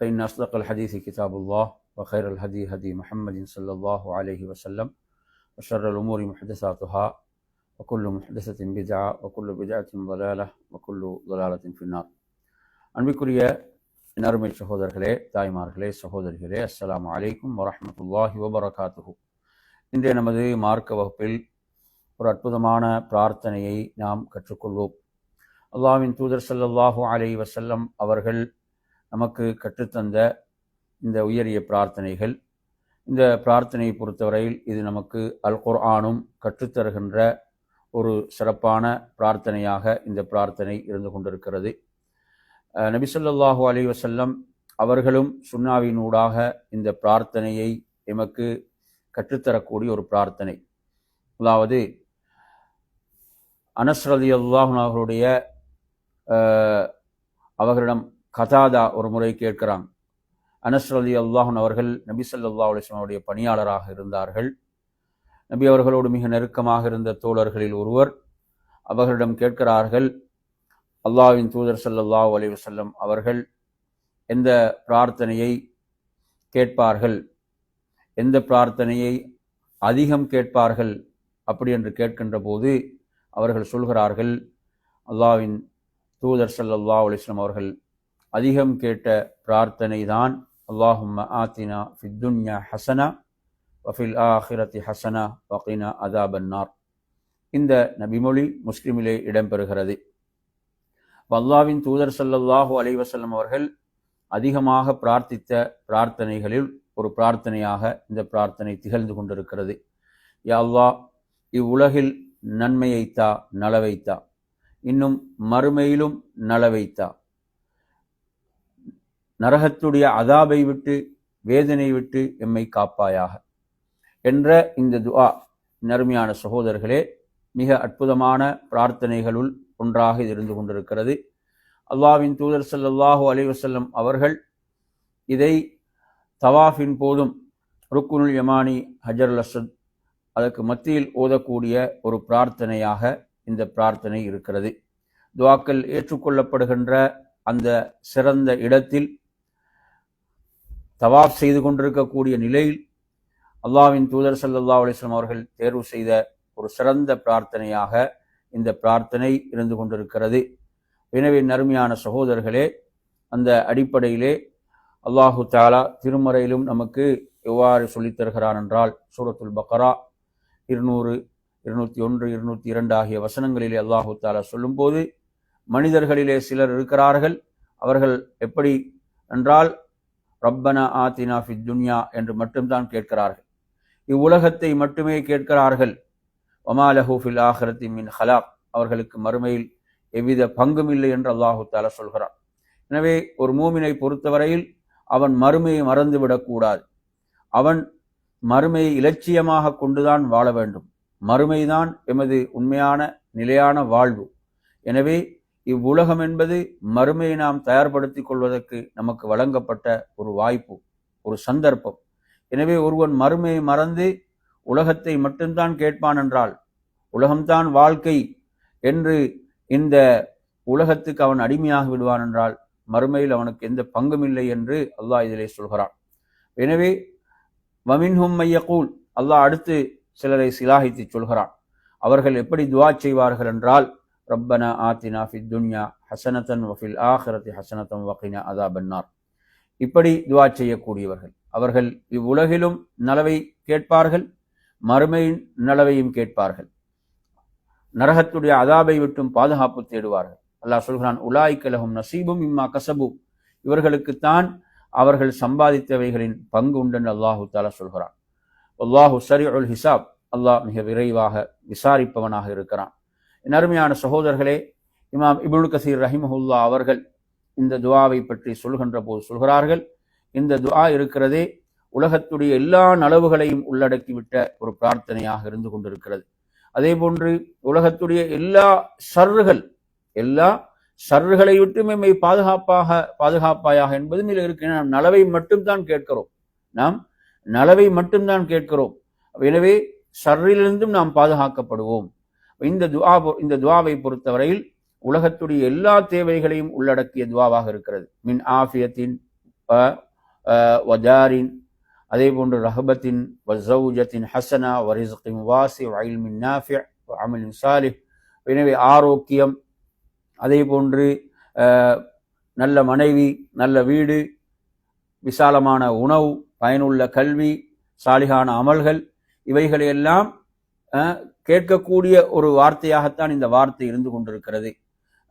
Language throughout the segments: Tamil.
فإن أصدق الحديث كتاب الله وخير الهدي هدي محمد صلى الله عليه وسلم وشر الأمور محدثاتها وكل محدثة بدعة وكل بدعة ضلالة وكل ضلالة في النار அன்பிற்குரிய என் அருமை சகோதரர்களே தாய்மார்களே சகோதரிகளே அஸ்ஸலாமு அலைக்கும் வரஹ்மத்துல்லாஹி வபரகாத்துஹு இன்றைய நமது மார்க்க வகுப்பில் ஒரு அற்புதமான பிரார்த்தனையை நாம் கற்றுக்கொள்வோம் அல்லாஹ்வின் தூதர் ஸல்லல்லாஹு அலைஹி வஸல்லம் அவர்கள் நமக்கு கற்றுத்தந்த இந்த உயரிய பிரார்த்தனைகள். இந்த பிரார்த்தனையை பொறுத்தவரையில் இது நமக்கு அல் குர்ஆனும் கற்றுத்தருகின்ற ஒரு சிறப்பான பிரார்த்தனையாக இந்த பிரார்த்தனை இருந்து கொண்டிருக்கிறது. நபிசல்லாஹு அலி வசல்லம் அவர்களும் சுன்னாவினூடாக இந்த பிரார்த்தனையை எமக்கு கற்றுத்தரக்கூடிய ஒரு பிரார்த்தனை. அதாவது அனஸ்ரதி ரலியல்லாஹு அவர்களுடைய அவர்களிடம் கதாதா ஒரு முறை கேட்கிறாங்க அனஸ் அலி அல்லாஹன் அவர்கள் நபி சல்லா அலைஹி அவருடைய பணியாளராக இருந்தார்கள். நபி அவர்களோடு மிக நெருக்கமாக இருந்த தோழர்களில் ஒருவர் அவர்களிடம் கேட்கிறார்கள் அல்லாஹ்வின் தூதர் ஸல்லல்லாஹு அலி வஸல்லம் அவர்கள் எந்த பிரார்த்தனையை கேட்பார்கள்? எந்த பிரார்த்தனையை அதிகம் கேட்பார்கள்? அப்படி என்று கேட்கின்ற போது அவர்கள் சொல்கிறார்கள் அல்லாவின் தூதர் ஸல்லல்லாஹு அலைஹி அவர்கள் அதிகம் கேட்ட பிரார்த்தனை தான் அல்லாஹும் ஆத்தினா ஃபித்துன்யா ஹசனா வஃபில் ஆஹிரத்தி ஹசனா வகினா அதாபன்னார். இந்த நபிமொழி முஸ்லிமிலே இடம்பெறுகிறது. வல்லாவின் தூதர் சல்லல்லாஹு அலைவசல்லம் அவர்கள் அதிகமாக பிரார்த்தித்த பிரார்த்தனைகளில் ஒரு பிரார்த்தனையாக இந்த பிரார்த்தனை திகழ்ந்து கொண்டிருக்கிறது. யா இவ்வுலகில் நன்மையைத்தா நலவைத்தா? இன்னும் மறுமையிலும் நலவைத்தா? நரகத்துடைய அதாபை விட்டு வேதனை விட்டு எம்மை காப்பாயாக என்ற இந்த துஆ நருமையான சகோதரர்களே மிக அற்புதமான பிரார்த்தனைகளுள் ஒன்றாக இது இருந்து கொண்டிருக்கிறது. அல்லாவின் தூதர் சல்லாஹு அலைவசல்லம் அவர்கள் இதை தவாஃபின் போதும் ருக்குனுல் யமானி ஹஜர் லசத் அதற்கு மத்தியில் ஓதக்கூடிய ஒரு பிரார்த்தனையாக இந்த பிரார்த்தனை இருக்கிறது. துவாக்கள் ஏற்றுக்கொள்ளப்படுகின்ற அந்த சிறந்த இடத்தில் தவாஃப் செய்து கொண்டிருக்கக்கூடிய நிலையில் அல்லாஹ்வின் தூதர் சல்லல்லா அலிஸ்லாம் அவர்கள் தேர்வு செய்த ஒரு சிறந்த பிரார்த்தனையாக இந்த பிரார்த்தனை இருந்து கொண்டிருக்கிறது. எனவே நறுமையான சகோதரர்களே அந்த அடிப்படையிலே அல்லாஹு தாலா திருமறையிலும் நமக்கு எவ்வாறு சொல்லித்தருகிறான் என்றால் சூரத்துல் பக்கரா இருநூறு இருநூத்தி ஒன்று இருநூத்தி இரண்டு ஆகிய வசனங்களிலே அல்லாஹு தாலா சொல்லும்போது மனிதர்களிலே சிலர் இருக்கிறார்கள். அவர்கள் எப்படி என்றால் ரப்பனா ஆத்தினா ஃபி துன்யா என்று மட்டும்தான் கேட்கிறார்கள். இவ்வுலகத்தை மட்டுமே கேட்கிறார்கள். ஒமாலஹூஃபில் ஆஹரத்தி மின் ஹலாக். அவர்களுக்கு மறுமையில் எவ்வித பங்கும் இல்லை என்று அல்லாஹு தாலா சொல்கிறான். எனவே ஒரு மூமினை பொறுத்தவரையில் அவன் மறுமையை மறந்துவிடக்கூடாது அவன் மறுமையை இலட்சியமாக கொண்டுதான் வாழ வேண்டும். மறுமைதான் எமது உண்மையான நிலையான வாழ்வு. எனவே இவ்வுலகம் என்பது மறுமையை நாம் தயார்படுத்திக் கொள்வதற்கு நமக்கு வழங்கப்பட்ட ஒரு வாய்ப்பு ஒரு சந்தர்ப்பம். எனவே ஒருவன் மறுமையை மறந்து உலகத்தை மட்டும்தான் கேட்பான் என்றால் உலகம்தான் வாழ்க்கை என்று இந்த உலகத்துக்கு அவன் அடிமையாகி விடுவான் என்றால் மறுமையில் அவனுக்கு எந்த பங்கும் இல்லை என்று அல்லாஹ் இதிலே சொல்கிறான். எனவே வமின்ஹும் மையகூல் அல்லாஹ் அடுத்து சிலரை சிலாகித்து சொல்கிறான். அவர்கள் எப்படி துவா செய்வார்கள் என்றால் ரப்பனா ஆத்தினா ஃபி துன்யா ஹசனத்தன் வஃபில் ஆஹரத்தி ஹசனத்தன் வகினா அதாபன்னார் இப்படி துவா செய்யக்கூடியவர்கள். அவர்கள் இவ்வுலகிலும் நலவை கேட்பார்கள் மறுமையின் நலவையும் கேட்பார்கள். நரகத்துடைய அதாபை விட்டும் பாதுகாப்பு தேடுவார்கள். அல்லாஹ் சொல்கிறான் உலாய் கலகும் நசீபும் இம்மா கசபு. இவர்களுக்குத்தான் அவர்கள் சம்பாதித்தவைகளின் பங்கு உண்டு அல்லாஹு தாலா சொல்கிறான். அல்லாஹு சரி உல் ஹிசாப். அல்லாஹ் மிக விரைவாக விசாரிப்பவனாக இருக்கிறான். அருமையான சகோதரர்களே இமாம் இபுல் கசீர் ரஹிமஹுல்லா அவர்கள் இந்த துவாவை பற்றி சொல்கின்ற போது சொல்கிறார்கள் இந்த துவா இருக்கிறதே உலகத்துடைய எல்லா நலவுகளையும் உள்ளடக்கிவிட்ட ஒரு பிரார்த்தனையாக இருந்து கொண்டிருக்கிறது. அதே போன்று உலகத்துடைய எல்லா சர்றுகள் எல்லா சர்றுகளை விட்டு நம்மை பாதுகாப்பாக பாதுகாப்பாயாக என்பது இதில் இருக்கு நாம் நலவை மட்டும்தான் கேட்கிறோம். நாம் நலவை மட்டும்தான் கேட்கிறோம். எனவே சர்றிலிருந்தும் நாம் பாதுகாக்கப்படுவோம். இந்த துவா இந்த துவாவை பொறுத்தவரையில் உலகத்துடைய எல்லா தேவைகளையும் உள்ளடக்கிய துவாவாக இருக்கிறது. மின் ஆஃபியத்தின் வஜாரின் அதே போன்று ரஹபத்தின் வசௌஜத்தின் ஹசனா வரிசத்தின் வாசி வயல்மின் நாஃபிய அமிலின் சாலிஹ். எனவே ஆரோக்கியம் அதே போன்று நல்ல மனைவி நல்ல வீடு விசாலமான உணவு பயனுள்ள கல்வி சாலிகான அமல்கள் இவைகளையெல்லாம் கேட்கக்கூடிய ஒரு வார்த்தையாகத்தான் இந்த வார்த்தை இருந்து கொண்டிருக்கிறது.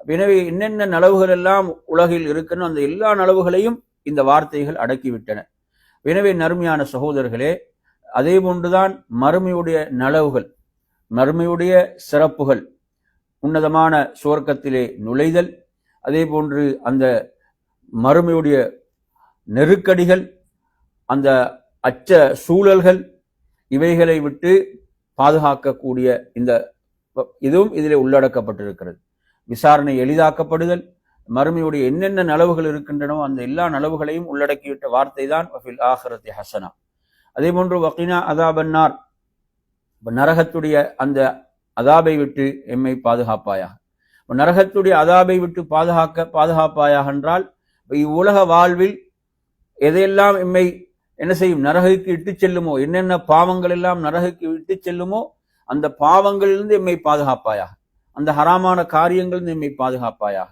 எனவே என்னென்ன நலவுகள் எல்லாம் உலகில் இருக்குன்னு அந்த எல்லா நலவுகளையும் இந்த வார்த்தைகள் அடக்கிவிட்டன. எனவே நறுமையான சகோதரர்களே அதே போன்றுதான் மறுமையுடைய நலவுகள் மறுமையுடைய சிறப்புகள் உன்னதமான சுவர்க்கத்திலே நுழைதல் அதே போன்று அந்த மறுமையுடைய நெருக்கடிகள் அந்த அச்ச சூழல்கள் இவைகளை விட்டு பாதுகாக்கக்கூடிய இந்த இதுவும் இதில் உள்ளடக்கப்பட்டிருக்கிறது. விசாரணை எளிதாக்கப்படுதல் மறுமையுடைய என்னென்ன நலவுகள் இருக்கின்றனோ அந்த எல்லா நலவுகளையும் உள்ளடக்கிவிட்ட வார்த்தை தான் வஃபில் ஆஹரத்தி ஹசனா. அதே போன்று வக்கீனா அதாபன்னார். நரகத்துடைய அந்த அதாபை விட்டு எம்மை பாதுகாப்பாயாக. நரகத்துடைய அதாபை விட்டு பாதுகாக்க பாதுகாப்பாயாக என்றால் இவ்வுலக வாழ்வில் எதையெல்லாம் எம்மை என்ன செய்யும்? நரகுக்கு இட்டு செல்லுமோ? என்னென்ன பாவங்கள் எல்லாம் நரகுக்கு இட்டு செல்லுமோ அந்த பாவங்களிலிருந்து எம்மை பாதுகாப்பாயாக அந்த ஹராமான காரியங்கள் எம்மை பாதுகாப்பாயாக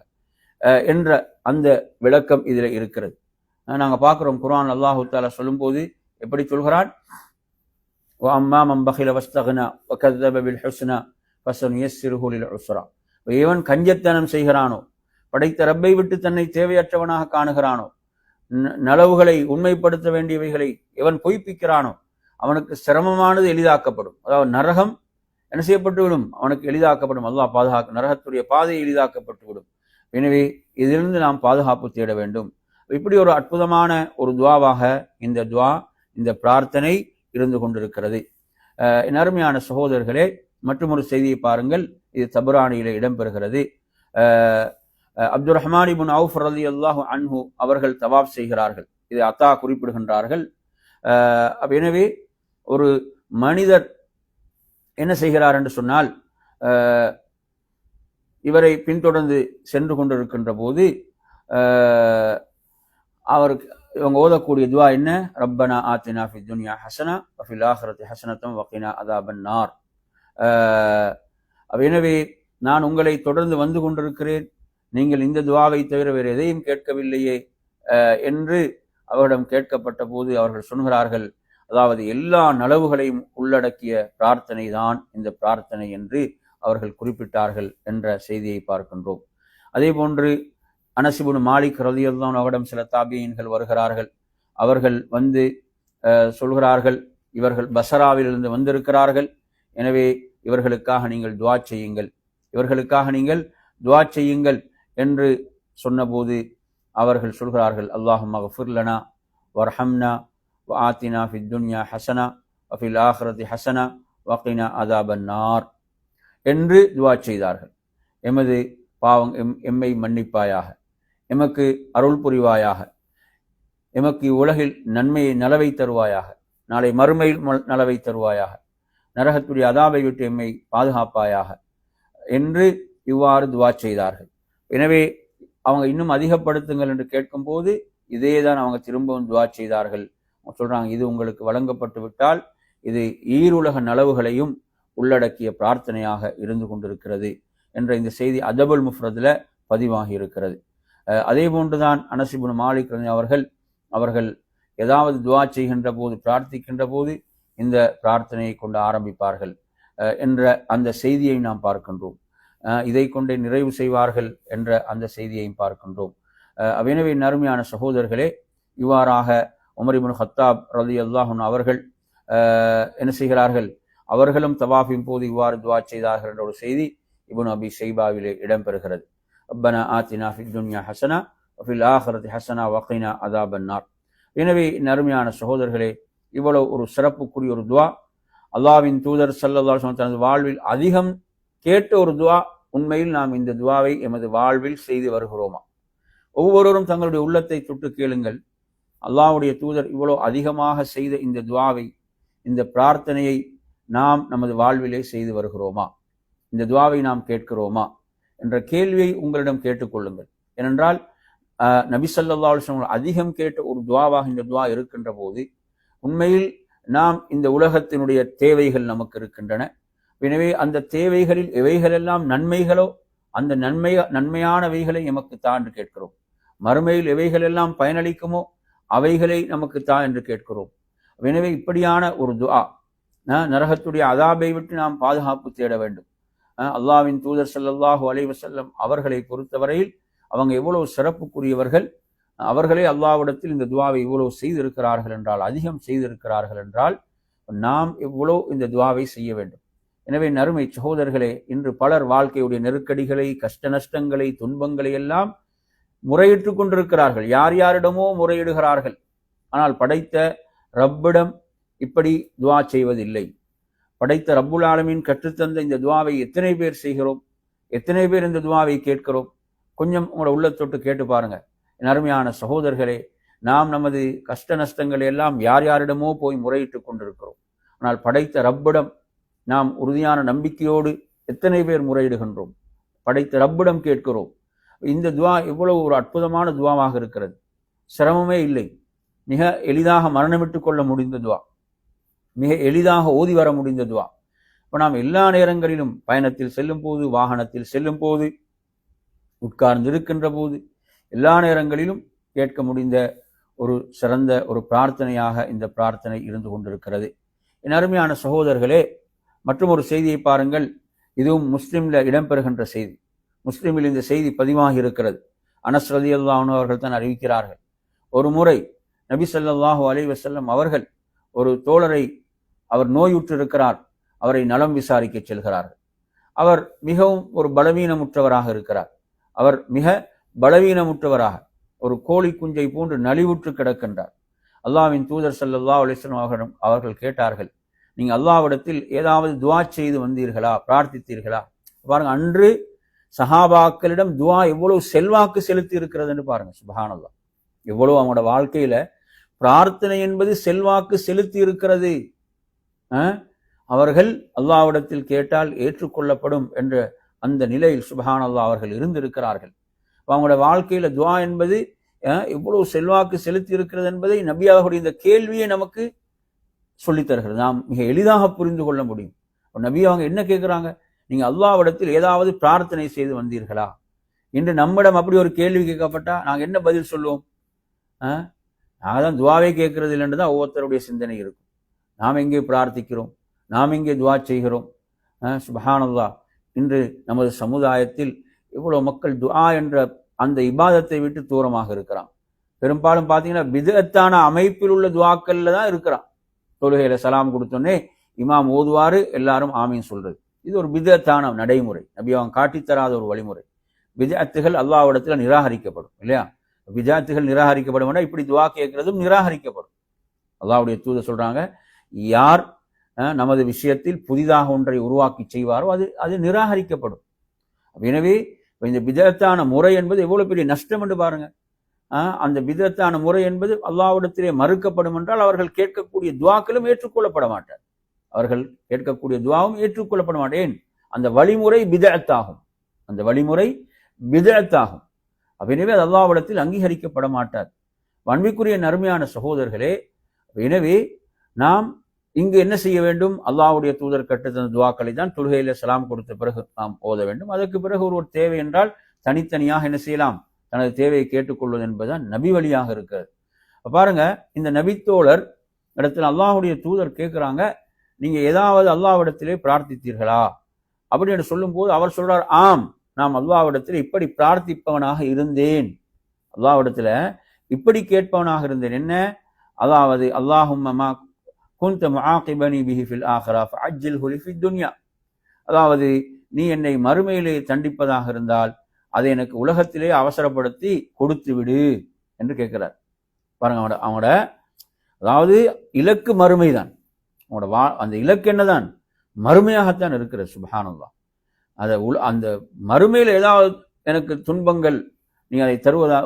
என்ற அந்த விளக்கம் இதில் இருக்கிறது. நாங்கள் பார்க்குறோம் குரான் அல்லாஹு தாலா சொல்லும்போது எப்படி சொல்கிறான்? அம்மா மம்பகில வஸ்தகனா கதபில் ஹுஸ்னா பசன் எஸ் சிறுகூலில் உஸ்ரா கஞ்சத்தனம் செய்கிறானோ? படைத்த ரப்பை விட்டு தன்னை தேவையற்றவனாக காணுகிறானோ? நலவுகளை உண்மைப்படுத்த வேண்டியவைகளை எவன் பொய்ப்பிக்கிறானோ அவனுக்கு சிரமமானது எளிதாக்கப்படும். அதாவது நரகம் என்ன செய்யப்பட்டுவிடும் அவனுக்கு எளிதாக்கப்படும். அல்லாஹ் பாதுகாக்க நரகத்துடைய பாதை எளிதாக்கப்பட்டுவிடும் எனவே இதிலிருந்து நாம் பாதுகாப்பு தேட வேண்டும். இப்படி ஒரு அற்புதமான ஒரு துவாவாக இந்த துவா இந்த பிரார்த்தனை இருந்து கொண்டிருக்கிறது. அருமையான சகோதரர்களே மற்றும் ஒரு செய்தியை பாருங்கள். இது தபுராணியில் இடம்பெறுகிறது. அப்துல் ரஹ்மான் இபுன் அவுஃப் அலி அல்லாஹு அன்ஹு அவர்கள் தவாப் செய்கிறார்கள். இதை அத்தா குறிப்பிடுகின்றார்கள். எனவே ஒரு மனிதர் என்ன செய்கிறார் என்று சொன்னால் இவரை பின்தொடர்ந்து சென்று கொண்டிருக்கின்ற போது அவருக்கு இவங்க ஓதக்கூடிய துவா என்ன? ரப்பனா ஆத்தினா ஃபி துனியா ஹசனா வஃபில் ஆஹரத்தி ஹசனத்தம் வக்கினா அதாபன் நார். எனவே நான் உங்களை தொடர்ந்து வந்து கொண்டிருக்கிறேன். நீங்கள் இந்த துவாவை தவிர வேறு எதையும் கேட்கவில்லையே என்று அவரிடம் கேட்கப்பட்ட போது அவர்கள் சொல்கிறார்கள் அதாவது எல்லா நலவுகளையும் உள்ளடக்கிய பிரார்த்தனை தான் இந்த பிரார்த்தனை என்று அவர்கள் குறிப்பிட்டார்கள் என்ற செய்தியை பார்க்கின்றோம். அதே போன்று அனசிபுன் மாலிக் ரதியல்தான் அவரிடம் சில தாபியன்கள் வருகிறார்கள். அவர்கள் வந்து சொல்கிறார்கள் இவர்கள் பசராவிலிருந்து வந்திருக்கிறார்கள். எனவே இவர்களுக்காக நீங்கள் துவா செய்யுங்கள். இவர்களுக்காக நீங்கள் துவா செய்யுங்கள். என்று சொன்னபோது அவர்கள் சொல்கிறார்கள் அல்லாஹு மகஃபுர்லனா வர்ஹம்னா ஆத்தினா ஃபி துன்யா ஹசனா அஃபில் ஆஹ்ரதி ஹசனா வக்கினா அதாபன்னார் என்று துவா செய்தார்கள். எமது பாவம் எம் எம்மை மன்னிப்பாயாக எமக்கு அருள் புரிவாயாக எமக்கு உலகில் நன்மையை நலவை தருவாயாக நாளை மறுமையில் நலவை தருவாயாக நரகத்துடைய அதாபை விட்டு எம்மை பாதுகாப்பாயாக என்று இவ்வாறு துவா செய்தார்கள். எனவே அவங்க இன்னும் அதிகப்படுத்துங்கள் என்று கேட்கும்போது இதே தான் அவங்க திரும்பவும் துவா செய்தார்கள். சொல்றாங்க இது உங்களுக்கு வழங்கப்பட்டு விட்டால் இது ஈருலக நலவுகளையும் உள்ளடக்கிய பிரார்த்தனையாக இருந்து கொண்டிருக்கிறது என்ற இந்த செய்தி அதபுல் முஃப்ரதில் பதிவாகி இருக்கிறது. அதே போன்றுதான் அனசிபுன் மாலிக் அவர்கள் அவர்கள் ஏதாவது துவா செய்கின்ற போது பிரார்த்திக்கின்ற போது இந்த பிரார்த்தனையை கொண்டு ஆரம்பிப்பார்கள் என்ற அந்த செய்தியை நாம் பார்க்கின்றோம். இதை கொண்டே நிறைவு செய்வார்கள் என்ற அந்த செய்தியையும் பார்க்கின்றோம். அஹ், எனவே நறுமையான சகோதரர்களே இவ்வாறாக உமரிபுன் ஹத்தாப் ரதி அல்லாஹன் அவர்கள் என்ன செய்கிறார்கள்? அவர்களும் தவாஃபின் போது இவ்வாறு துவா செய்தார்கள் என்ற ஒரு செய்தி இபுன் அபி செய்பாவிலே இடம்பெறுகிறது. ரப்பனா ஆத்தினா ஃபித் துன்யா ஹசனா வஃபில் ஆஹரத் ஹசனா வகைனா அதாபன்னார் எனவே நறுமையான சகோதரர்களே இவ்வளவு ஒரு சிறப்புக்குரிய ஒரு துவா. அல்லாவின் தூதர் சல்லல்லாஹு தனது வாழ்வில் அதிகம் கேட்ட ஒரு துவா. உண்மையில் நாம் இந்த துவாவை எமது வாழ்வில் செய்து வருகிறோமா? ஒவ்வொருவரும் தங்களுடைய உள்ளத்தை தொட்டு கேளுங்கள். அல்லாவுடைய தூதர் இவ்வளோ அதிகமாக செய்த இந்த துவாவை இந்த பிரார்த்தனையை நாம் நமது வாழ்விலே செய்து வருகிறோமா? இந்த துவாவை நாம் கேட்கிறோமா? என்ற கேள்வியை உங்களிடம் கேட்டுக்கொள்ளுங்கள் ஏனென்றால் ஆஹ், நபி அதிகம் கேட்ட ஒரு துவாவாக இந்த துவா இருக்கின்ற போது உண்மையில் நாம் இந்த உலகத்தினுடைய தேவைகள் நமக்கு இருக்கின்றன. எனவே அந்த தேவைகளில் எவைகளெல்லாம் நன்மைகளோ அந்த நன்மை நன்மையானவைகளை எமக்கு தா என்று கேட்கிறோம். மறுமையில் எவைகளெல்லாம் பயனளிக்குமோ அவைகளை நமக்கு தா என்று கேட்கிறோம். எனவே இப்படியான ஒரு துஆ அஹ், நரகத்துடைய அதாபை விட்டு நாம் பாதுகாப்பு தேட வேண்டும். அல்லாவின் அல்லாஹ்வின் தூதர் ஸல்லல்லாஹு அலைவசல்லம் அவர்களை பொறுத்தவரையில் அவங்க எவ்வளவு சிறப்புக்குரியவர்கள் அவர்களே அல்லாவிடத்தில் இந்த துவாவை இவ்வளவு செய்திருக்கிறார்கள் என்றால் அதிகம் செய்திருக்கிறார்கள் என்றால் நாம் எவ்வளோ இந்த துவாவை செய்ய வேண்டும். எனவே நறுமை சகோதரர்களே இன்று பலர் வாழ்க்கையுடைய நெருக்கடிகளை கஷ்ட நஷ்டங்களை துன்பங்களை எல்லாம் முறையிட்டு கொண்டிருக்கிறார்கள். யார் யாரிடமோ முறையிடுகிறார்கள். ஆனால் படைத்த ரப்பிடம் இப்படி துவா செய்வதில்லை. படைத்த ரப்புல் ஆலமீன் கற்றுத்தந்த இந்த துவாவை எத்தனை பேர் செய்கிறோம்? எத்தனை பேர் இந்த துவாவை கேட்கிறோம்? கொஞ்சம் உங்களோட உள்ளத்தொட்டு கேட்டு பாருங்க. அருமையான சகோதரர்களே நாம் நமது கஷ்ட நஷ்டங்களை எல்லாம் யார் யாரிடமோ போய் முறையிட்டு கொண்டிருக்கிறோம். ஆனால் படைத்த ரப்பிடம் நாம் உறுதியான நம்பிக்கையோடு எத்தனை பேர் முறையிடுகின்றோம்? படைத்த ரப்பிடம் கேட்கிறோம். இந்த துவா இவ்வளவு ஒரு அற்புதமான துவாவாக இருக்கிறது. சிரமமே இல்லை. மிக எளிதாக மரணமிட்டுக் கொள்ள முடிந்த துவா. மிக எளிதாக ஓதி வர முடிந்த துவா. இப்போ நாம் எல்லா நேரங்களிலும் பயணத்தில் செல்லும் போது வாகனத்தில் செல்லும் போது உட்கார்ந்து இருக்கின்ற போது எல்லா நேரங்களிலும் கேட்க முடிந்த ஒரு சிறந்த ஒரு பிரார்த்தனையாக இந்த பிரார்த்தனை இருந்து கொண்டிருக்கிறது. என் அருமையான சகோதரர்களே மற்றும் ஒரு செய்தியை பாருங்கள். இதுவும் முஸ்லிம்ல இடம்பெறுகின்ற செய்தி. முஸ்லீமில் இந்த செய்தி பதிவாகி இருக்கிறது. அனஸ் ரதி அவர்கள் தான் அறிவிக்கிறார்கள். ஒரு முறை நபி சல்லாஹூ அலி வசல்லம் அவர்கள் ஒரு தோழரை அவர் நோயுற்றிருக்கிறார். அவரை நலம் விசாரிக்க செல்கிறார்கள். அவர் மிகவும் ஒரு பலவீனமுற்றவராக இருக்கிறார். அவர் மிக பலவீனமுற்றவராக ஒரு கோழி குஞ்சை போன்று நலிவுற்று கிடக்கின்றார். அல்லாவின் தூதர் ஸல்லல்லாஹு அலிஸ்லாம் அவர்களும் அவர்கள் கேட்டார்கள் நீங்கள் அல்லாவிடத்தில் ஏதாவது துவா செய்து வந்தீர்களா பிரார்த்தித்தீர்களா? பாருங்க அன்று சஹாபாக்களிடம் துவா எவ்வளவு செல்வாக்கு செலுத்தி இருக்கிறதுன்னு பாருங்க சுபஹானல்லா எவ்வளவு அவங்களோட வாழ்க்கையில பிரார்த்தனை என்பது செல்வாக்கு செலுத்தி இருக்கிறது அவர்கள் அல்லாவிடத்தில் கேட்டால் ஏற்றுக்கொள்ளப்படும் என்ற அந்த நிலையில் சுபஹானல்லா அவர்கள் இருந்திருக்கிறார்கள். அவங்களோட வாழ்க்கையில துவா என்பது எவ்வளவு செல்வாக்கு செலுத்தி இருக்கிறது என்பதை நபி இந்த கேள்வியை நமக்கு சொல்லித் தருகிறது நாம் மிக எளிதாக புரிந்து கொள்ள முடியும். நபி அவங்க என்ன கேட்குறாங்க நீங்க அல்லாவிடத்தில் ஏதாவது பிரார்த்தனை செய்து வந்தீர்களா? இன்று நம்மிடம் அப்படி ஒரு கேள்வி கேட்கப்பட்டா நாங்க என்ன பதில் சொல்லுவோம்? நாங்கள் நான் தான் துவாவே கேட்கறது இல்லைன்னு தான் ஒவ்வொருத்தருடைய சிந்தனை இருக்கும். நாம் எங்கே பிரார்த்திக்கிறோம்? நாம் எங்கே துவா செய்கிறோம்? சுபஹானல்லா இன்று நமது சமுதாயத்தில் இவ்வளவு மக்கள் துஆ என்ற அந்த இபாதத்தை விட்டு தூரமாக இருக்கிறான். பெரும்பாலும் பார்த்தீங்கன்னா விதத்தான அமைப்பில் உள்ள துவாக்கள்ல தான் இருக்கிறான். தொழுகையில் சலாம் கொடுத்தோன்னே இமாம் ஓதுவாரு எல்லாரும் ஆமீன் சொல்றது. இது ஒரு பிதத்தான நடைமுறை. நபி அவன் காட்டித்தராத ஒரு வழிமுறை. விஜாத்துகள் அல்லாவிடத்தில் நிராகரிக்கப்படும் இல்லையா? விஜாத்துகள் நிராகரிக்கப்படும் இப்படி துவா கேட்கிறதும் நிராகரிக்கப்படும். அல்லாவுடைய தூத சொல்றாங்க யார் நமது விஷயத்தில் புதிதாக ஒன்றை உருவாக்கி செய்வாரோ அது அது நிராகரிக்கப்படும். எனவே இந்த விதத்தான முறை என்பது எவ்வளவு பெரிய நஷ்டம் என்று பாருங்க. அந்த விதத்தான முறை என்பது அல்லாவிடத்திலே மறுக்கப்படும் என்றால் அவர்கள் கேட்கக்கூடிய துவாக்களும் ஏற்றுக்கொள்ளப்பட மாட்டார். அவர்கள் கேட்கக்கூடிய துவாவும் ஏற்றுக்கொள்ளப்பட மாட்டேன் அந்த வழிமுறை விதத்தாகும் அந்த வழிமுறை விதத்தாகும் எனவே அது அல்லாவிடத்தில் அங்கீகரிக்கப்பட மாட்டார். வன்மைக்குரிய நறுமையான சகோதரர்களே எனவே நாம் இங்கு என்ன செய்ய வேண்டும்? அல்லாஹ்வுடைய தூதர் கட்டுத்தந்த துவாக்களை தான் தொழுகையில சலாம் கொடுத்த பிறகு நாம் ஓத வேண்டும். அதற்கு பிறகு ஒருவர் ஒரு தேவை என்றால் தனித்தனியாக என்ன செய்யலாம்? தனது தேவையை கேட்டுக்கொள்வது என்பதுதான் நபி வழியாக இருக்கிறது. பாருங்க இந்த நபித்தோழர் இடத்துல அல்லாஹுடைய தூதர் கேட்குறாங்க நீங்க ஏதாவது அல்லாவிடத்திலே பிரார்த்தித்தீர்களா? அப்படின்னு சொல்லும்போது அவர் சொல்றார் ஆம் நாம் அல்லாவிடத்தில் இப்படி பிரார்த்திப்பவனாக இருந்தேன். அல்லாவிடத்துல இப்படி கேட்பவனாக இருந்தேன். என்ன? அதாவது அல்லாஹும்ம குந்த முஆகிபனி பிஹி ஃபில் ஆஹிரா அஜில் லி துன்யா. அதாவது நீ என்னை மறுமையிலே தண்டிப்பதாக இருந்தால் அதை எனக்கு உலகத்திலே அவசரப்படுத்தி கொடுத்து விடு என்று கேட்கிறார். பாருங்க அவனோட அவனோட அதாவது இலக்கு மறுமை தான் அவனோட வா அந்த இலக்கு என்னதான்? மறுமையாகத்தான் இருக்கிறது சுபஹானல்லா அதை உல அந்த மறுமையில் ஏதாவது எனக்கு துன்பங்கள் நீ அதை தருவதா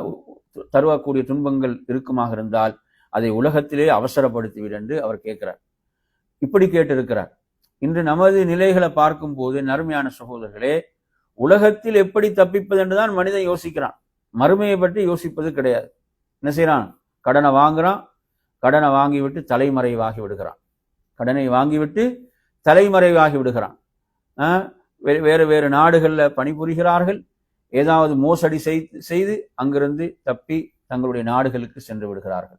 தருவக்கூடிய துன்பங்கள் இருக்குமாக இருந்தால் அதை உலகத்திலே அவசரப்படுத்தி விடு என்று அவர் கேட்கிறார். இப்படி கேட்டிருக்கிறார். இன்று நமது நிலைகளை பார்க்கும் போது நறுமையான சகோதரர்களே உலகத்தில் எப்படி தப்பிப்பது என்றுதான் மனிதன் யோசிக்கிறான். மறுமையை பற்றி யோசிப்பது கிடையாது. என்ன செய்யறான்? கடனை வாங்குறான். கடனை வாங்கிவிட்டு தலைமறைவாகி விடுகிறான். கடனை வாங்கிவிட்டு தலைமறைவாகி விடுகிறான். வே- வேறு வேறு நாடுகளில் பணிபுரிகிறார்கள். ஏதாவது மோசடி செய்து செய்து அங்கிருந்து தப்பி தங்களுடைய நாடுகளுக்கு சென்று விடுகிறார்கள்.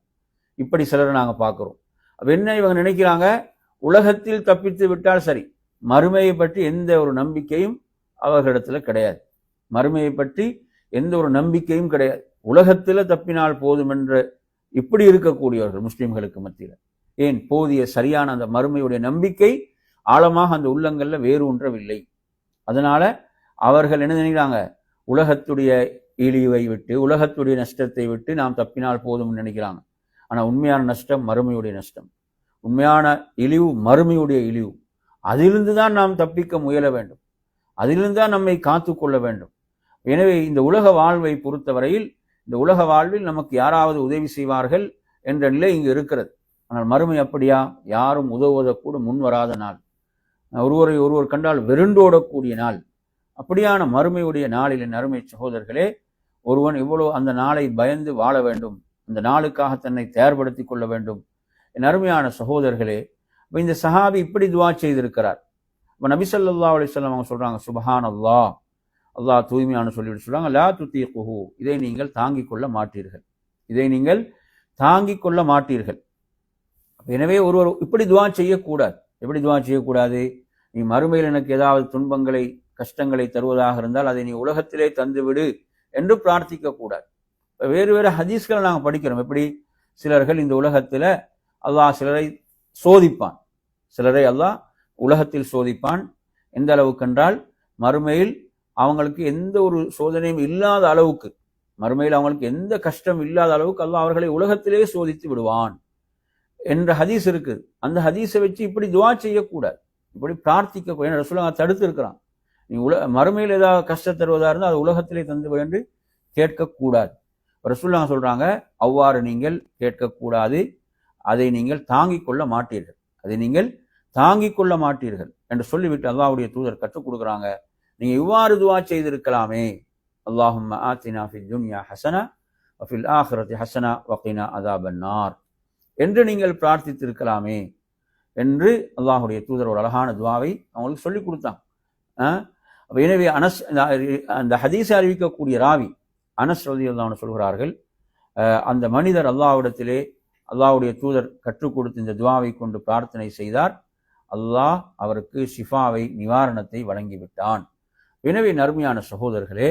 இப்படி சிலரை நாங்கள் பார்க்குறோம். என்ன இவங்க நினைக்கிறாங்க? உலகத்தில் தப்பித்து விட்டால் சரி. மறுமையை பற்றி எந்த ஒரு நம்பிக்கையும் அவர்களிடத்துல கிடையாது. மறுமையை பற்றி எந்த ஒரு நம்பிக்கையும் கிடையாது. உலகத்தில் தப்பினால் போதும் என்று இப்படி இருக்கக்கூடியவர்கள் முஸ்லிம்களுக்கு மத்தியில். ஏன்? போதிய சரியான அந்த மறுமையுடைய நம்பிக்கை ஆழமாக அந்த உள்ளங்கள்ல வேறு ஒன்றவில்லை அதனால அவர்கள் என்ன நினைக்கிறாங்க? உலகத்துடைய இழிவை விட்டு உலகத்துடைய நஷ்டத்தை விட்டு நாம் தப்பினால் போதும்னு நினைக்கிறாங்க. ஆனா உண்மையான நஷ்டம் மறுமையுடைய நஷ்டம். உண்மையான இழிவு மறுமையுடைய இழிவு. அதிலிருந்து தான் நாம் தப்பிக்க முயல வேண்டும். அதிலிருந்து தான் நம்மை காத்து கொள்ள வேண்டும். எனவே இந்த உலக வாழ்வை பொறுத்தவரையில் இந்த உலக வாழ்வில் நமக்கு யாராவது உதவி செய்வார்கள் என்ற நிலை இங்கு இருக்கிறது. ஆனால் மறுமை அப்படியா? யாரும் உதவுவதற்கூட முன் வராத நாள். ஒருவரை ஒருவர் கண்டால் வெருண்டோடக்கூடிய நாள். அப்படியான மறுமையுடைய நாளில் என் அருமை சகோதரர்களே ஒருவன் இவ்வளவு அந்த நாளை பயந்து வாழ வேண்டும். அந்த நாளுக்காக தன்னை தயார்படுத்தி கொள்ள வேண்டும். என் அருமையான சகோதரர்களே இந்த சஹாபி இப்படி துவா செய்திருக்கிறார். இப்போ நபிசல்லா ஸல்லல்லாஹு அவங்க சொல்கிறாங்க சுபஹான் அல்லா அல்லா தூய்மையானு சொல்லிவிட்டு சொல்கிறாங்க லா துத்தீகுஹு. இதை நீங்கள் தாங்கிக் கொள்ள மாட்டீர்கள். இதை நீங்கள் தாங்கிக் கொள்ள மாட்டீர்கள். எனவே ஒருவர் இப்படி துவா செய்யக்கூடாது. எப்படி துவா செய்யக்கூடாது? நீ மறுமையில் எனக்கு ஏதாவது துன்பங்களை கஷ்டங்களை தருவதாக இருந்தால் அதை நீ உலகத்திலே தந்துவிடு என்று பிரார்த்திக்க கூடாது. வேறு வேறு ஹதீஸ்களை நாங்கள் படிக்கிறோம். எப்படி? சிலர்கள் இந்த உலகத்தில் அல்லாஹ் சிலரை சோதிப்பான். சிலரை அல்லாஹ் உலகத்தில் சோதிப்பான். எந்த அளவுக்கு என்றால் மறுமையில் அவங்களுக்கு எந்த ஒரு சோதனையும் இல்லாத அளவுக்கு மறுமையில் அவங்களுக்கு எந்த கஷ்டம் இல்லாத அளவுக்கு அல்லாஹ் அவர்களை உலகத்திலே சோதித்து விடுவான் என்ற ஹதீஸ் இருக்குது அந்த ஹதீஸை வச்சு இப்படி துவா செய்யக்கூடாது. இப்படி பிரார்த்திக்க கூடாது. ரசூலுல்லாஹ் தடுத்து இருக்கிறான் நீ உல மறுமையில் ஏதாவது கஷ்டம் தருவதாக இருந்தால் அது உலகத்திலே தந்து என்று கேட்கக்கூடாது. ரசூல்லாங்க சொல்கிறாங்க அவ்வாறு நீங்கள் கேட்கக்கூடாது. அதை நீங்கள் தாங்கிக் கொள்ள மாட்டீர்கள். அதை நீங்கள் தாங்கிக் கொள்ள மாட்டீர்கள் என்று சொல்லிவிட்டு அல்லாவுடைய தூதர் கற்றுக் கொடுக்குறாங்க. நீங்க இவ்வாறு துவா செய்திருக்கலாமே. அல்லாஹும் ஆத்தினா ஃபி துன்யா ஹசனா வஃபில் ஆஹ்ரத்தி ஹசனா வக்கீனா அதாபன்னார் என்று நீங்கள் பிரார்த்தித்திருக்கலாமே என்று அல்லாஹுடைய தூதர் ஒரு அழகான துவாவை அவங்களுக்கு சொல்லி கொடுத்தான். ஆஹ் எனவே அனஸ் இந்த- அந்த ஹதீஸை அறிவிக்கக்கூடிய ராவி அனஸ் ரதி சொல்கிறார்கள் அந்த மனிதர் அல்லாவிடத்திலே அல்லாவுடைய தூதர் கற்றுக் கொடுத்த இந்த துவாவை கொண்டு பிரார்த்தனை செய்தார். அல்லாஹ் அவருக்கு ஷிஃபாவை நிவாரணத்தை வழங்கிவிட்டான். எனவே நர்மையான சகோதரர்களே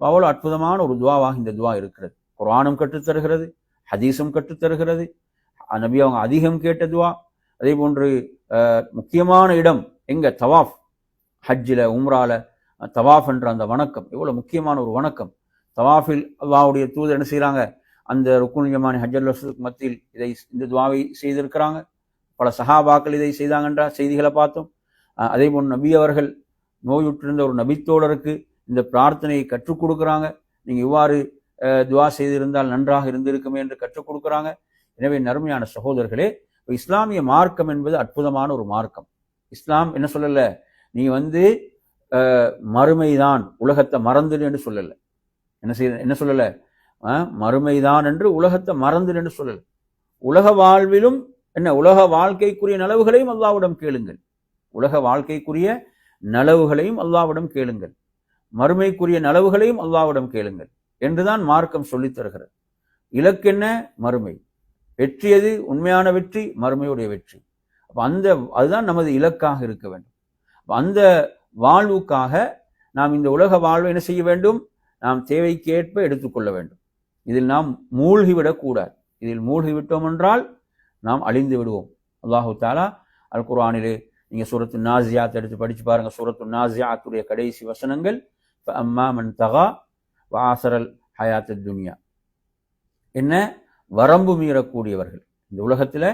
அவ்வளவு அற்புதமான ஒரு துவாவாக இந்த துவா இருக்கிறது. குரானும் கற்றுத்தருகிறது ஹதீஸும் கற்றுத்தருகிறது. நபி அவங்க அதிகம் கேட்ட துவா. அதே போன்று முக்கியமான இடம் எங்க? தவாஃப். ஹஜ்ஜில் உம்ரால தவாஃப் என்ற அந்த வணக்கம் எவ்வளவு முக்கியமான ஒரு வணக்கம். தவாஃபில் அல்லாவுடைய தூதர் என்ன செய்கிறாங்க அந்த ருக்குன் ஜமானி ஹஜ்ஜல் மத்தியில் இதை இந்த துவாவை செய்திருக்கிறாங்க. பல சஹாபாக்கள் இதை செய்தாங்கன்ற செய்திகளை பார்த்தோம். அதே போல் நபி அவர்கள் நோயுற்றிருந்த ஒரு நபித்தோழருக்கு இந்த பிரார்த்தனையை கற்றுக் கொடுக்குறாங்க. நீங்கள் இவ்வாறு துவா செய்திருந்தால் நன்றாக இருந்திருக்குமே என்று கற்றுக் கொடுக்குறாங்க. எனவே நறுமையான சகோதரர்களே இஸ்லாமிய மார்க்கம் என்பது அற்புதமான ஒரு மார்க்கம். இஸ்லாம் என்ன சொல்லலை? நீ வந்து மறுமைதான் உலகத்தை மறந்துடு என்று சொல்லலை. என்ன செய்ய என்ன சொல்லலை? மறுமைதான் என்று உலகத்தை மறந்துடு என்று சொல்லலை. உலக வாழ்விலும் என்ன? உலக வாழ்க்கைக்குரிய நலவுகளையும் அல்லாவிடம் கேளுங்கள். உலக வாழ்க்கைக்குரிய நலவுகளையும் அல்லாவிடம் கேளுங்கள். மறுமைக்குரிய நலவுகளையும் அல்லாவிடம் கேளுங்கள் என்றுதான் மார்க்கம் சொல்லித் தருகிறது. இலக்கென்ன மறுமை. வெற்றி எது? உண்மையான வெற்றி மறுமையுடைய வெற்றி. அப்போ அந்த அதுதான் நமது இலக்காக இருக்க வேண்டும். அந்த வாழ்வுக்காக நாம் இந்த உலக வாழ்வை என்ன செய்ய வேண்டும்? நாம் தேவைக்கேற்ப எடுத்துக்கொள்ள வேண்டும். இதில் நாம் மூழ்கிவிடக்கூடாது. இதில் மூழ்கிவிட்டோம் என்றால் நாம் அழிந்து விடுவோம். அல்லாஹு தாலா அல் குர்ஆனிலே நீங்க சூரத்து நாசியாத் எடுத்து படிச்சு பாருங்க. சூரத்து நாசியாத்துடைய கடைசி வசனங்கள் அம்மா மன் தகா வாசரல் ஹயாத்து துனியா. என்ன? வரம்பு மீறக்கூடியவர்கள். இந்த உலகத்துல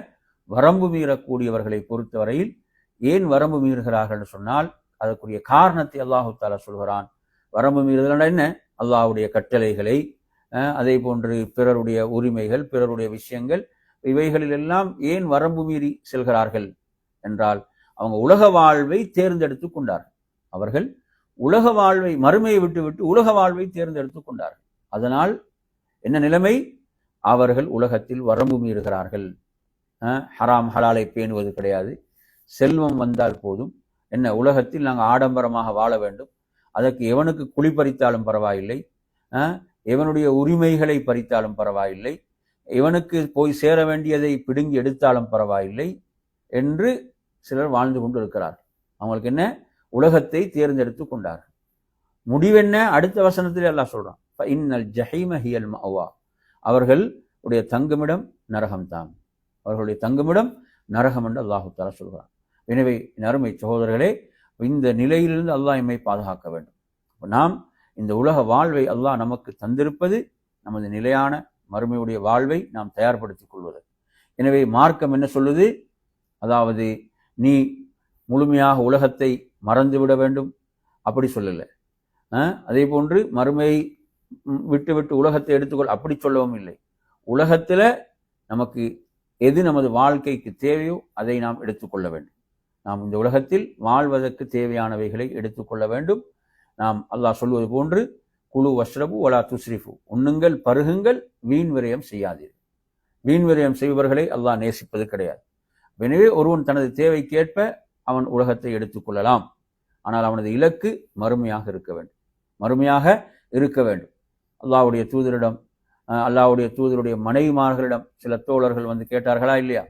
வரம்பு மீறக்கூடியவர்களை பொறுத்தவரையில் ஏன் வரம்பு மீறுகிறார்கள்னு சொன்னால் அதற்குரிய காரணத்தை அல்லாஹு தாலா சொல்கிறான். வரம்பு மீறுதல் என்ன? அல்லாஹ்வுடைய கட்டளைகளை அதே போன்று பிறருடைய உரிமைகள் பிறருடைய விஷயங்கள் இவைகளில் எல்லாம் ஏன் வரம்பு மீறி செல்கிறார்கள் என்றால் அவங்க உலக வாழ்வை தேர்ந்தெடுத்து கொண்டார்கள். அவர்கள் உலக வாழ்வை மறுமையை விட்டுவிட்டு உலக வாழ்வை தேர்ந்தெடுத்து கொண்டார்கள். அதனால் என்ன நிலைமை? அவர்கள் உலகத்தில் வரம்பு மீறுகிறார்கள். ஹராம் ஹலாலை பேணுவது கிடையாது. செல்வம் வந்தால் போதும். என்ன உலகத்தில் நாங்கள் ஆடம்பரமாக வாழ வேண்டும். அதற்கு எவனுக்கு குழி பறித்தாலும் பரவாயில்லை. எவனுடைய உரிமைகளை பறித்தாலும் பரவாயில்லை. இவனுக்கு போய் சேர வேண்டியதை பிடுங்கி எடுத்தாலும் பரவாயில்லை என்று சிலர் வாழ்ந்து கொண்டு இருக்கிறார் அவங்களுக்கு என்ன? உலகத்தை தேர்ந்தெடுத்து கொண்டார்கள். முடிவென்ன அடுத்த வசனத்தில் எல்லாம் சொல்றான் இன்னல் ஜஹீம ஹியல் மவா அவர்கள் உடைய தங்குமிடம் நரகம்தான் அவர்களுடைய தங்குமிடம் நரகம் என்று அல்லாஹு தாலா சொல்கிறான். எனவே நறுமை சகோதரர்களே இந்த நிலையிலிருந்து அல்லாஹ் எம்மை பாதுகாக்க வேண்டும். நாம் இந்த உலக வாழ்வை அல்லாஹ் நமக்கு தந்திருப்பது நமது நிலையான மறுமையுடைய வாழ்வை நாம் தயார்படுத்திக் கொள்வது எனவே மார்க்கம் என்ன சொல்லுது? அதாவது நீ முழுமையாக உலகத்தை மறந்துவிட வேண்டும். அப்படி சொல்லலை. அதே போன்று மறுமையை விட்டு விட்டு உலகத்தை எடுத்துக்கொள். அப்படி சொல்லவும் இல்லை. உலகத்தில் நமக்கு எது நமது வாழ்க்கைக்கு தேவையோ அதை நாம் எடுத்துக்கொள்ள வேண்டும். நாம் இந்த உலகத்தில் வாழ்வதற்கு தேவையானவைகளை எடுத்துக்கொள்ள வேண்டும். நாம் அல்லாஹ் சொல்வது போன்று குழு வஷ்ரபு ஒலா துஸ்ரிஃபு உண்ணுங்கள் பருகுங்கள் வீண் விரயம் செய்யாதீர்கள் வீண் விரயம் செய்பவர்களை அல்லாஹ் நேசிப்பது கிடையாது. எனவே ஒருவன் தனது தேவைக்கேற்ப அவன் உலகத்தை எடுத்துக்கொள்ளலாம் ஆனால் அவனது இலக்கு மறுமையாக இருக்க வேண்டும். மறுமையாக இருக்க வேண்டும். அல்லாவுடைய தூதரிடம் அல்லாவுடைய தூதருடைய மனைவிமார்களிடம் சில தோழர்கள் வந்து கேட்டார்களா இல்லையா?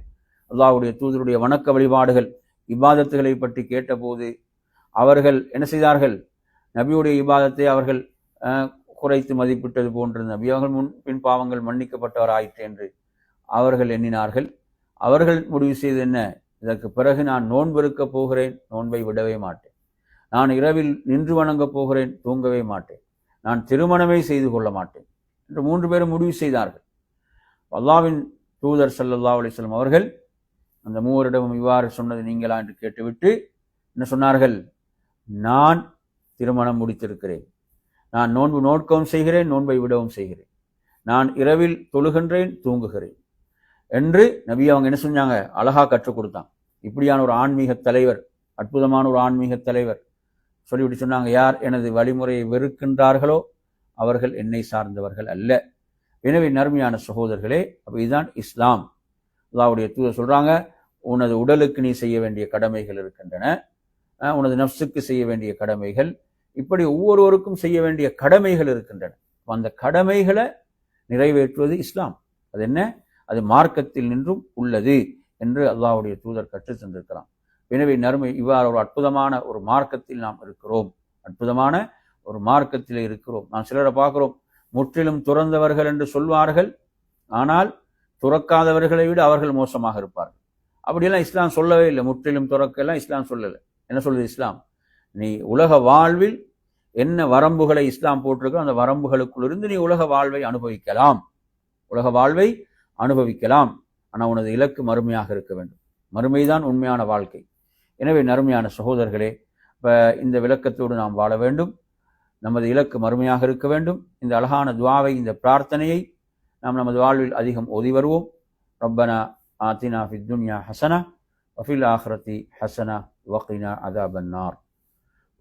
அல்லாவுடைய தூதருடைய வணக்க வழிபாடுகள் இபாதத்துகளை பற்றி கேட்டபோது அவர்கள் என்ன செய்தார்கள்? நபியுடைய இபாதத்தை அவர்கள் குறைத்து மதிப்பிட்டது போன்று நபி அவர்கள் முன் பின் பாவங்கள் மன்னிக்கப்பட்டவர் ஆயிற்று என்று அவர்கள் எண்ணினார்கள். அவர்கள் முடிவு செய்தது என்ன? இதற்கு பிறகு நான் நோன்பு இருக்கப் போகிறேன் நோன்பை விடவே மாட்டேன். நான் இரவில் நின்று வணங்கப் போகிறேன் தூங்கவே மாட்டேன். நான் திருமணமே செய்து கொள்ள மாட்டேன் என்று மூன்று பேரும் முடிவு செய்தார்கள். அல்லாவின் தூதர் சல்லல்லா அலிஸ்லம் அவர்கள் அந்த மூவரிடமும் இவ்வாறு சொன்னது நீங்களா என்று கேட்டுவிட்டு என்ன சொன்னார்கள்? நான் திருமணம் முடித்திருக்கிறேன். நான் நோன்பு நோட்கவும் செய்கிறேன் நோன்பை விடவும் செய்கிறேன். நான் இரவில் தொழுகின்றேன் தூங்குகிறேன். என்று நபி அவங்க என்ன செஞ்சாங்க அழகாக கற்றுக் கொடுத்தான். இப்படியான ஒரு ஆன்மீக தலைவர் அற்புதமான ஒரு ஆன்மீக தலைவர். சொல்லிவிட்டு சொன்னாங்க யார் எனது வழிமுறையை வெறுக்கின்றார்களோ அவர்கள் என்னை சார்ந்தவர்கள் அல்ல. எனவே நர்மையான சகோதரர்களே அப்போ இதுதான் இஸ்லாம். அல்லாவுடைய தூதர் சொல்கிறாங்க உனது உடலுக்கு நீ செய்ய வேண்டிய கடமைகள் இருக்கின்றன உனது நஃப்ஸுக்கு செய்ய வேண்டிய கடமைகள் இப்படி ஒவ்வொருவருக்கும் செய்ய வேண்டிய கடமைகள் இருக்கின்றன. அந்த கடமைகளை நிறைவேற்றுவது இஸ்லாம். அது என்ன? அது மார்க்கத்தில் நின்றும் உள்ளது என்று அல்லாவுடைய தூதர் கற்று சென்றிருக்கிறான் எனவே நறுமை இவ்வாறு ஒரு அற்புதமான ஒரு மார்க்கத்தில் நாம் இருக்கிறோம். அற்புதமான ஒரு மார்க்கத்தில் இருக்கிறோம். நாம் சிலரை பார்க்கிறோம். முற்றிலும் துறந்தவர்கள் என்று சொல்வார்கள். ஆனால் துறக்காதவர்களை விட அவர்கள் மோசமாக இருப்பார்கள். அப்படியெல்லாம் இஸ்லாம் சொல்லவே இல்லை. முற்றிலும் துறக்கெல்லாம் இஸ்லாம் சொல்லலை. என்ன சொல்லுது இஸ்லாம்? நீ உலக வாழ்வில் என்ன வரம்புகளை இஸ்லாம் போட்டிருக்கோ அந்த வரம்புகளுக்குள்ளிருந்து நீ உலக வாழ்வை அனுபவிக்கலாம். உலக வாழ்வை அனுபவிக்கலாம். ஆனால் உனது இலக்கு மறுமையாக இருக்க வேண்டும். மறுமைதான் உண்மையான வாழ்க்கை. எனவே நறுமையான சகோதரர்களே இப்போ இந்த விளக்கத்தோடு நாம் வாழ வேண்டும். நமது இலக்கு மறுமையாக இருக்க வேண்டும். இந்த அழகான துவாவை இந்த பிரார்த்தனையை நாம் நமது வாழ்வில் அதிகம் ஓதி வருவோம். ரப்பனா ஆத்தினா ஃபி துன்யா ஹசனா வஃபில் ஆஹ்ரதி ஹசனா வக்கீனா அதாபன்னார்